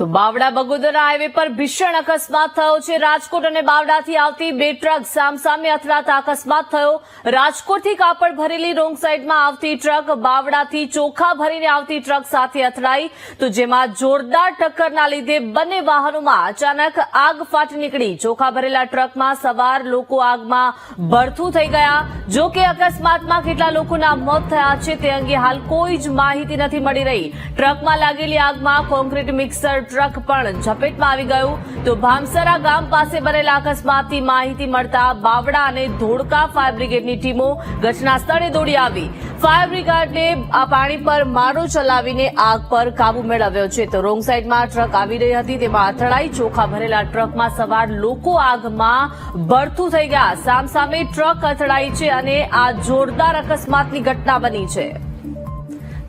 તો બાવડા બગોદરા હાઈવે પર ભીષણ અકસ્માત થયો છે. રાજકોટ અને બાવડાથી આવતી બે ટ્રક સામસામે અથડાતા અકસ્માત થયો. રાજકોટથી કાપડ ભરેલી રોંગ સાઈડમાં આવતી ટ્રક બાવડાથી ચોખા ભરીને આવતી ટ્રક સાથે અથડાઈ. તો જેમાં જોરદાર ટક્કરના લીધે બંને વાહનોમાં અચાનક આગ ફાટી નીકળી. ચોખા ભરેલા ટ્રકમાં સવાર લોકો આગમાં ભડથું થઈ ગયા. જો કે અકસ્માતમાં કેટલા લોકોના મોત થયા છે તે અંગે હાલ કોઈ જ માહિતી નથી મળી રહી. ટ્રકમાં લાગેલી આગમાં કોન્ક્રીટ મિક્સર ટ્રક પણ ઝપેટમાં આવી ગયું. તો ભામસરા ગામ પાસે બનેલા અકસ્માતની માહિતી મળતા બાવડા અને ધોળકા ફાયર બ્રિગેડની ટીમો ઘટના સ્થળે દોડી આવી. ફાયર બ્રિગેડને આ પાણી પર મારો ચલાવીને આગ પર કાબુ મેળવ્યો છે. તો રોંગ સાઈડમાં ટ્રક આવી રહી હતી. તેમાં અથડાઈ ચોખા ભરેલા ટ્રકમાં સવાર લોકો આગમાં ભરતું થઈ ગયા. સામસામે ટ્રક અથડાઈ છે અને આ જોરદાર અકસ્માતની ઘટના બની છે.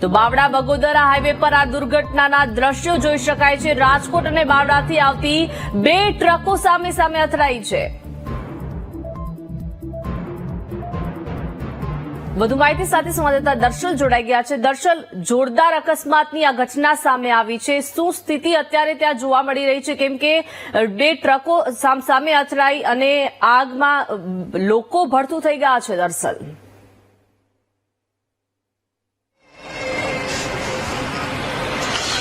તો બાવડા બગોદરા હાઈવે પર આ દુર્ઘટનાના દ્રશ્યો જોઈ શકાય છે. રાજકોટ અને બાવડાથી આવતી બે ટ્રકો સામે સામે અથડાઈ છે. વધુ માહિતી સાથે સંવાદદાતા દર્શલ જોડાઈ ગયા છે. દર્શલ, જોરદાર અકસ્માતની આ ઘટના સામે આવી છે. શું સ્થિતિ અત્યારે ત્યાં જોવા મળી રહી છે? કેમ કે બે ટ્રકો સામસામે અથડાઈ અને આગમાં લોકો ભડતું થઈ ગયા છે, દર્શલ.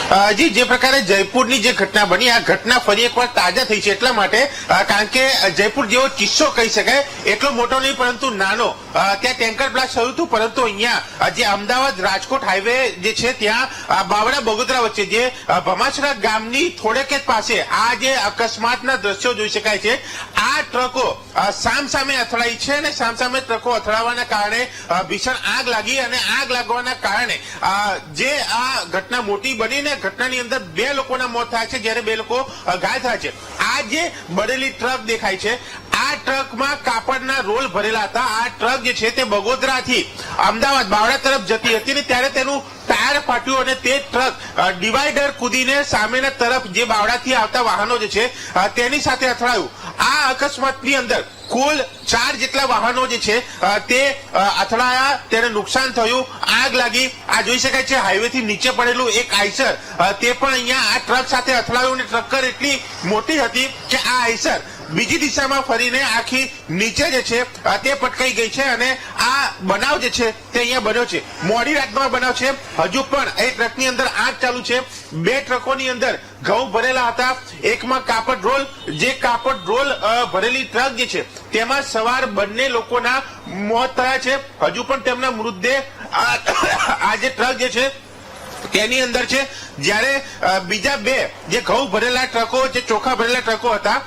જી, જે પ્રકારે જયપુરની જે ઘટના બની, આ ઘટના ફરી એકવાર તાજા થઈ છે એટલા માટે કારણ કે જયપુર જેવો કિસ્સો કહી શકાય, એટલો મોટો નહીં, પરંતુ નાનો. ત્યાં ટેન્કર બ્લાસ્ટ થયું હતું, પરંતુ અહીંયા જે અમદાવાદ રાજકોટ હાઈવે જે છે, ત્યાં બાવડા બગોદરા વચ્ચે જે ભમાસરા ગામની થોડેક જ પાસે, આ જે અકસ્માતના દ્રશ્યો જોઈ શકાય છે, આ ટ્રકો સામસામે અથડાઈ છે અને સામસામે ટ્રકો અથડાવાના કારણે ભીષણ આગ લાગી અને આગ લાગવાના કારણે જે આ ઘટના મોટી બની ઘટનાની અંદર બે લોકોના મોત થયા છે, જ્યારે બે લોકો ઘાયલ થયા છે. આ જે બળેલી ટ્રક દેખાય છે. આ ટ્રકમાં કાપડના રોલ ભરેલા હતા. આ ટ્રક જે છે તે બગોદરાથી અમદાવાદ બાવડા તરફ જતી હતી ને ત્યારે તેનું ટાયર ફાટ્યું અને તે ટ્રક ડિવાઈડર કૂદીને સામેના તરફ જે બાવડાથી આવતા વાહનો જે છે તેની સાથે અથડાયું. આ અકસ્માતની અંદર કુલ ચાર જેટલા વાહનો જે છે તે અથડાયા, તેને નુકસાન થયું. આગ લાગી. આ જોઈ શકાય છે હાઈવે થી નીચે પડેલું એક આઈસર તે પણ અહીંયા આ ટ્રક સાથે અથડાયું અને ટ્રક્કર એટલી મોટી હતી કે આ આઈસર બીજી દિશામાં ફરીને આખી નીચે જે છે તે પટકાઈ ગઈ છે અને આ બનાવ જે છે તે અહીંયા બન્યો છે. મોડી રાતનો બનાવ છે. હજુ પણ એ ટ્રકની અંદર આગ ચાલુ છે. બે ટ્રકોની અંદર ઘઉં ભરેલા હતા. એકમાં કાપડ રોલ, જે કાપડ રોલ ભરેલી ટ્રક જે છે, તેમાં સવાર બંને લોકોના મોત થયા છે. હજુ પણ તેમના મૃતદેહ આ આ જે ટ્રક જે છે તેની અંદર છે જ્યારે બીજા બે જે ઘઉં ભરેલા ટ્રકો જે ચોખા ભરેલા ટ્રકો હતા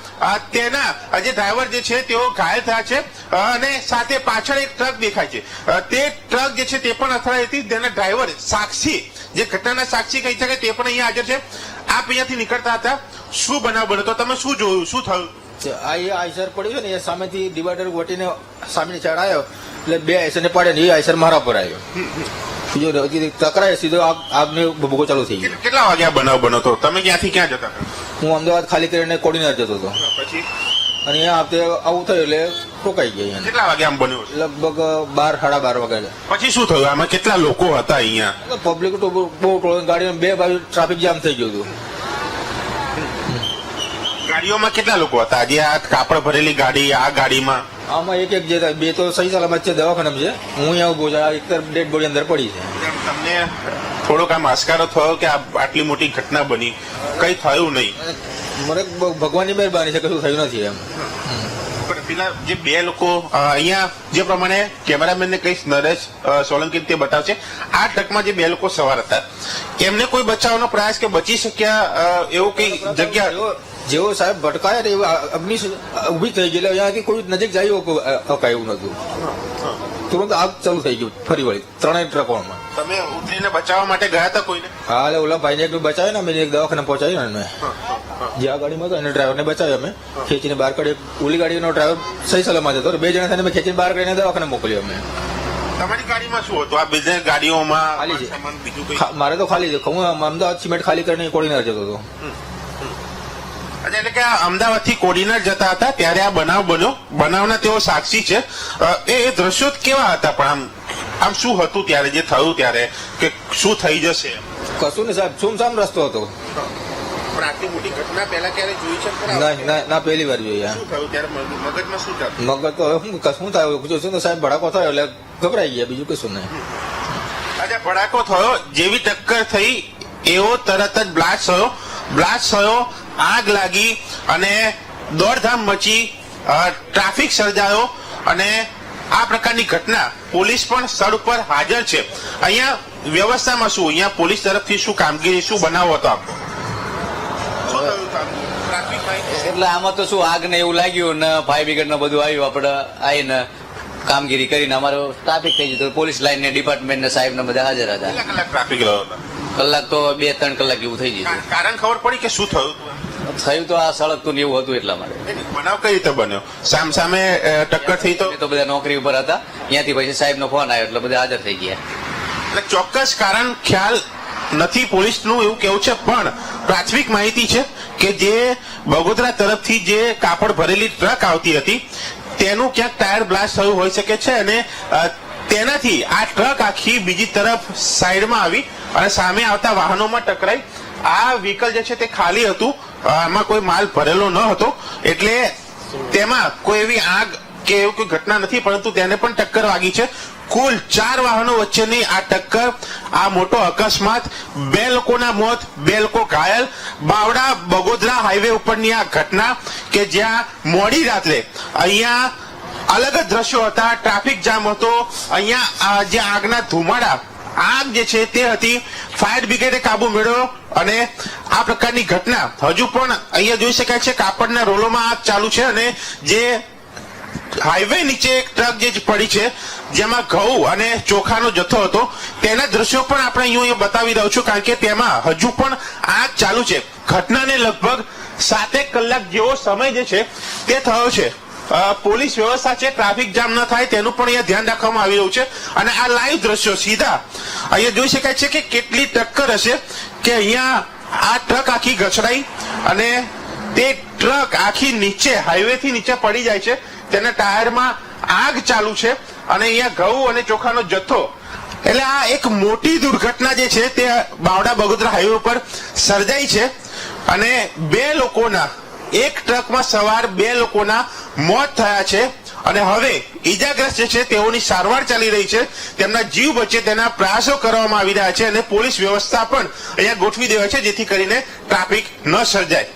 તેના જે ડ્રાઈવર જે છે તેઓ ઘાયલ થયા છે અને સાથે પાછળ એક ટ્રક દેખાય છે. તે ટ્રક જે છે તે પણ અથડાઈ હતી તેના ડ્રાઈવર સાક્ષી જે ઘટનાના સાક્ષી કહી શકાય તે પણ અહીંયા હાજર છે. આપ અહીંયાથી નીકળતા હતા શું બનાવ બન્યો? તો તમે શું જોયું? શું થયું? આ એ આઈસર પડ્યું ને એ સામેથી ડિવાઈડર વટીને સામે ચડાયો એટલે બે આઈસર ને પડે ને એ આઈસર મારા પર આવ્યો બીજો ટકરાય સીધો આગ આગને ભૂકો ચાલુ થઈ ગયો. કેટલા વાગ્યા બનાવ બનો તો તમે ક્યાંથી ક્યાં જતા હું અમદાવાદ ખાલી કરીને કોડીનાર જતો હતો. પછી? અને અહીંયા વખતે આવું થયું એટલે રોકાઈ ગયા કેટલા વાગે આમ બન્યું? લગભગ બાર સાડા બાર વાગે પછી શું થયું? આમાં કેટલા લોકો હતા અહીંયા? પબ્લિક તો બહુ બહુ ગાડીઓ બે બાજુ ટ્રાફિક જામ થઈ ગયું હતું. ગાડીઓમાં કેટલા લોકો હતા? આજે આ કાપડ ભરેલી ગાડી આ ગાડીમાં? આમાં એક એક જે બે તો સહી સલામત છે દવાખાનામાં છે. હું અહીંયા ઊભો છું એક ડેડ બોડી અંદર પડી છે. તમને થોડોક આમ આસ્કારો થયો કે આ આટલી મોટી ઘટના બની? કઈ થયું નહીં. મને ભગવાનની મહેરબાની છે કશું થયું નથી એમ. પણ પેલા જે બે લોકો અહીંયા જે પ્રમાણે કેમેરામેનને કહીશ નરેશ સોલંકી તે બતાવશે. આ ટ્રકમાં જે બે લોકો સવાર હતા એમને કોઈ બચાવવાનો પ્રયાસ કે બચી શક્યા એવું કઈ જગ્યા જેવો સાહેબ ભટકાયા ને એવું અગ્નિ ઊભી થઈ ગઈ એટલે અહીંયાથી કોઈ નજીક જાય એવું નતું તુરંત આગ ચાલુ થઈ ગયું ફરી વળી ત્રણેય ટ્રકોમાં તમે ઉતરીને બચાવવા માટે ગયા હતા કોઈને? હા એટલે ઓલા ભાઈને એક બચાવ્યો ને અમે એક દવાખાને પહોંચાડ્યો ને અમે. જે આ ગાડીમાં હતો એને ડ્રાઈવરને બચાવ્યો અમે. ખેંચીને બહાર કાઢી ઓલી ગાડીનો ડ્રાઈવર સહી સલામત હતો. બે જણા થઈને અમે ખેંચીને બહાર કાઢીને દવાખાને મોકલ્યો અમે. તમારી ગાડીમાં શું હતું? આ બીજી ગાડીઓમાં ખાલી છે. મારે તો ખાલી છે. હું અમદાવાદ સિમેન્ટ ખાલી કરીને કોડીનાર જતો હતો. એટલે કે અમદાવાદથી કોડીનાર જતા હતા ત્યારે આ બનાવ બન્યો. બનાવના તેઓ સાક્ષી છે. એ દ્રશ્યો કેવા હતા? પણ આમ આમ શું હતું ત્યારે જે થયું ત્યારે? કે શું થઈ જશે? કશું ને સાહેબ સુમસામ રસ્તો હતો? પણ આટલી મોટી ઘટના પહેલા ક્યારે જોઈ છે ના ના પહેલી વાર જોઈએ આ. શું થયું ત્યારે? મગ- મગજમાં શું થયું? મગજ તો હવે શું શું જોશું તો સાહેબ ભડાકો થયો એટલે ગભરાઈ ગયા બીજું કશું નહીં. અચ્છા ભડાકો થયો જેવી ટક્કર થઈ એવો તરત જ બ્લાસ્ટ થયો. બ્લાસ્ટ થયો આગ લાગી અને દોડધામ મચી ટ્રાફિક સર્જાયો અને આ પ્રકારની ઘટના પોલીસ પણ સ્થળ ઉપર હાજર છે. અહીંયા વ્યવસ્થામાં શું? અહીંયા પોલીસ તરફથી શું કામગીરી શું બનાવો હતો આપો? એટલે આમાં તો શું આગ ને એવું લાગ્યું ને ફાયર બ્રિગેડ ને બધું આવ્યું આપણે આવીને કામગીરી કરીને અમારો ટ્રાફિક થઈ જતો પોલીસ લાઈન ને ડિપાર્ટમેન્ટ ને સાહેબ ને બધા હાજર હતા. કલાક ટ્રાફિક રહ્યો કલાક તો બે ત્રણ કલાક એવું થઈ ગયું. કારણ ખબર પડી કે શું થયું? થયું તો આ સળગતું ને એવું હતું એટલા માટે. બનાવ કઈ રીતે બન્યો? સામ સામે ટક્કર થઈ તો? બધા નોકરી ઉપર હતા. ત્યાંથી પછી સાહેબ નો ફોન આવ્યો એટલે બધા હાજર થઈ ગયા. એટલે ચોક્કસ કારણ ખ્યાલ નથી પોલીસનું એવું કેવું છે પણ પ્રાથમિક માહિતી છે કે જે બગોદરા તરફથી જે કાપડ ભરેલી ટ્રક આવતી હતી તેનું ક્યાંક ટાયર બ્લાસ્ટ થયું હોઈ શકે છે અને તેનાથી આ ટ્રક આખી બીજી તરફ સાઈડમાં આવી અને સામે આવતા વાહનોમાં ટકરાઈ. આ વ્હીકલ જે છે તે ખાલી હતું. આમાં કોઈ માલ ભરેલો ન હતો. એટલે તેમાં કોઈ એવી આગ કે એવું કોઈ ઘટના નથી, પરંતુ તેને પણ ટક્કર વાગી છે. કુલ ચાર વાહનો વચ્ચેની આ ટક્કર, આ મોટો અકસ્માત, બે લોકોના મોત, બે લોકો ઘાયલ. બાવડા બગોદરા હાઈવે ઉપરની આ ઘટના કે જ્યાં મોડી રાત્રે અહીંયા અલગ જ દ્રશ્યો હતા. ટ્રાફિક જામ હતો. અહીંયા જે આગના ધુમાડા આગ જે છે તે હતી ફાયર બ્રિગેડે કાબુ મેળવ્યો અને આ પ્રકારની ઘટના હજુ પણ અહીંયા જોઈ શકાય છે કાપડના રોલોમાં આગ ચાલુ છે અને જે હાઈવે નીચે એક ટ્રક જે પડી છે, જેમાં ઘઉં અને ચોખાનો જથ્થો હતો, તેના દ્રશ્યો પણ આપણે અહીં અહીં બતાવી રહ્યો છું કારણ કે તેમાં હજુ પણ આગ ચાલુ છે. ઘટનાને લગભગ સાતેક કલાક જેવો સમય જે છે તે થયો છે. પોલીસ વ્યવસ્થા છે, ટ્રાફિક જામ ન થાય તેનું પણ અહીંયા ધ્યાન રાખવામાં આવી રહ્યું છે. અને આ લાઈવ દ્રશ્યો સીધા અહીંયા જોઈ શકાય છે કે કેટલી ટક્કર હશે કે અહીંયા આ ટ્રક આખી ગચડાઈ અને તે ટ્રક આખી નીચે હાઈવે થી નીચે પડી જાય છે. તેના ટાયરમાં આગ ચાલુ છે અને અહીંયા ઘઉં અને ચોખાનો જથ્થો. એટલે આ એક મોટી દુર્ઘટના જે છે તે બાવડા બગોદરા હાઈવે ઉપર સર્જાઈ છે. અને બે લોકોના એક ટ્રકમાં સવાર બે લોકોના મોત થયા છે અને હવે ઈજાગ્રસ્ત છે તેઓની સારવાર ચાલી રહી છે. તેમના જીવ બચે તેના પ્રયાસો કરવામાં આવી રહ્યા છે અને પોલીસ વ્યવસ્થા પણ અહીંયા ગોઠવી દેવાય છે જેથી કરીને ટ્રાફિક ન સર્જાય.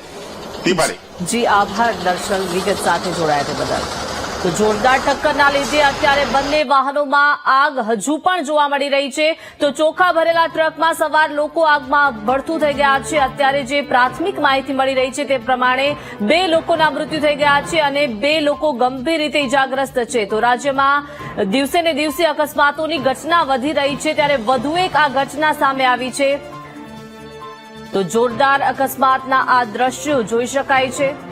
દિપાલી જી, આભાર. દર્શન વિગત સાથે જોડાયા તે બદલ. તો જોરદાર ટક્કરના લીધે અત્યારે બંને વાહનોમાં આગ હજુ પણ જોવા મળી રહી છે. તો ચોખા ભરેલા ટ્રકમાં સવાર લોકો આગમાં ભડથું થઈ ગયા છે. અત્યારે જે પ્રાથમિક માહિતી મળી રહી છે તે પ્રમાણે બે લોકોના મૃત્યુ થઈ ગયા છે અને બે લોકો ગંભીર રીતે ઇજાગ્રસ્ત છે. તો રાજ્યમાં દિવસે ને દિવસે અકસ્માતોની ઘટના વધી રહી છે. ત્યારે વધુ એક આ ઘટના સામે આવી છે. તો જોરદાર અકસ્માતના આ દ્રશ્યો જોઈ શકાય છે.